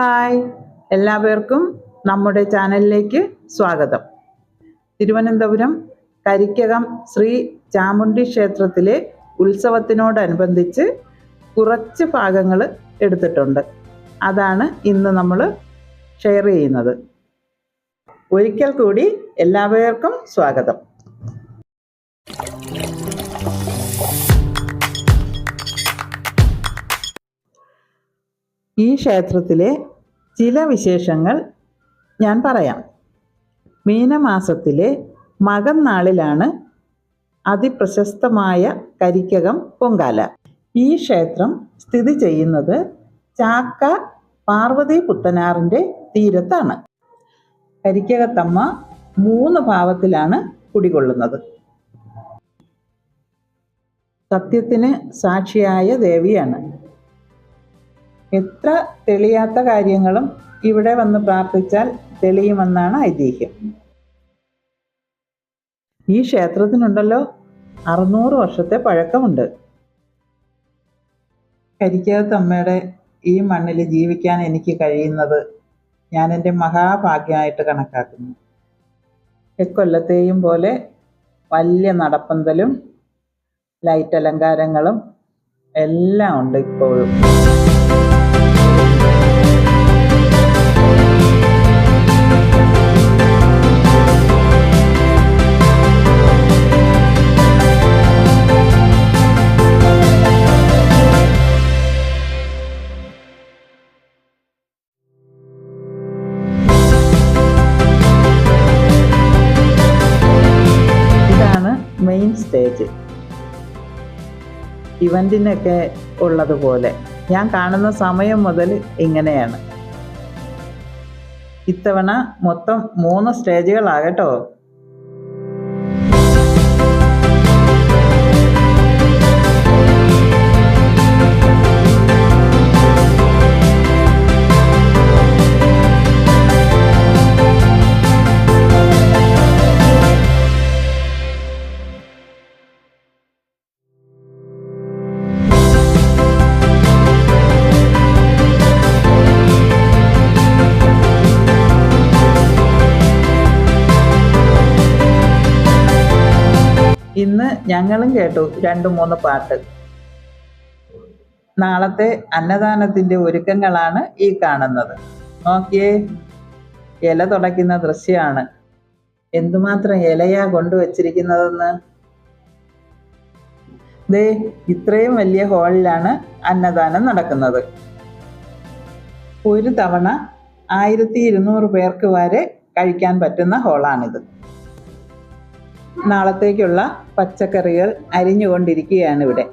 Hi. എല്ലാവർക്കും നമ്മുടെ ചാനലിലേക്ക് സ്വാഗതം. തിരുവനന്തപുരം കരിക്കകം ശ്രീ ചാമുണ്ടി ക്ഷേത്രത്തിലെ ഉത്സവത്തിനോടനുബന്ധിച്ച് കുറച്ച് ഭാഗങ്ങൾ എടുത്തിട്ടുണ്ട്. അതാണ് ഇന്ന് നമ്മൾ ഷെയർ ചെയ്യുന്നത്. ഒരിക്കൽ കൂടി എല്ലാവർക്കും സ്വാഗതം. ഈ ക്ഷേത്രത്തിലെ ചില വിശേഷങ്ങൾ ഞാൻ പറയാം. മീനമാസത്തിലെ മകം നാളിലാണ് അതിപ്രശസ്തമായ കരിക്കകം പൊങ്കാല. ഈ ക്ഷേത്രം സ്ഥിതി ചെയ്യുന്നത് ചാക്ക പാർവതി പുത്തനാറിന്റെ തീരത്താണ്. കരിക്കകത്തമ്മ മൂന്ന് ഭാവത്തിലാണ് കുടികൊള്ളുന്നത്. സത്യത്തിന് സാക്ഷിയായ ദേവിയാണ്. എത്ര തെളിയാത്ത കാര്യങ്ങളും ഇവിടെ വന്ന് പ്രാർത്ഥിച്ചാൽ തെളിയുമെന്നാണ് ഐതിഹ്യം. ഈ ക്ഷേത്രത്തിനുണ്ടല്ലോ അറുന്നൂറ് വർഷത്തെ പഴക്കമുണ്ട്. കരിക്കകത്ത് അമ്മയുടെ ഈ മണ്ണിൽ ജീവിക്കാൻ എനിക്ക് കഴിയുന്നത് ഞാൻ എന്റെ മഹാഭാഗ്യമായിട്ട് കണക്കാക്കുന്നു. എക്കൊല്ലത്തെയും പോലെ വലിയ നടപ്പന്തലും ലൈറ്റ് അലങ്കാരങ്ങളും എല്ലാം ഉണ്ട് ഇപ്പോഴും. മെയിൻ ഇവന്റിനൊക്കെ ഉള്ളതുപോലെ. ഞാൻ കാണുന്ന സമയം മുതൽ ഇങ്ങനെയാണ്. ഇത്തവണ മൊത്തം മൂന്ന് സ്റ്റേജുകളാകട്ടോ ഇന്ന് ഞങ്ങളും കേട്ടു രണ്ട് മൂന്ന് പാട്ട്. നാളത്തെ അന്നദാനത്തിന്റെ ഒരുക്കങ്ങളാണ് ഈ കാണുന്നത്. നോക്കിയേ ഇല തുടയ്ക്കുന്ന ദൃശ്യമാണ് എന്തുമാത്രം ഇലയാ കൊണ്ടുവച്ചിരിക്കുന്നതെന്ന്? ദേ ഇത്രയും വലിയ ഹാളിലാണ് അന്നദാനം നടക്കുന്നത്. ഒരു തവണ ആയിരത്തി ഇരുന്നൂറ് പേർക്ക് വരെ കഴിക്കാൻ പറ്റുന്ന ഹാളാണിത്. നാളത്തേക്കുള്ള പച്ചക്കറികൾ അരിഞ്ഞുകൊണ്ടിരിക്കുകയാണ് ഇവിടെ.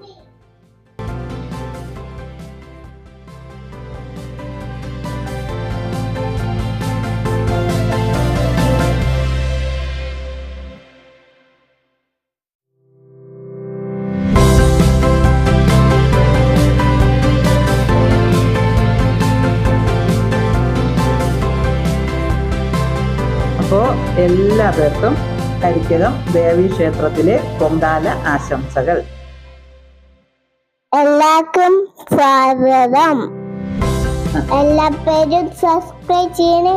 അപ്പോൾ എല്ലാ പേർക്കും കരിക്കകം ദേവി ക്ഷേത്രത്തിലെ പൊങ്കാല ആശംസകൾ. എല്ലാവർക്കും സ്വാഗതം. എല്ലാ പേരും സബ്സ്ക്രൈബ് ചെയ്യണേ.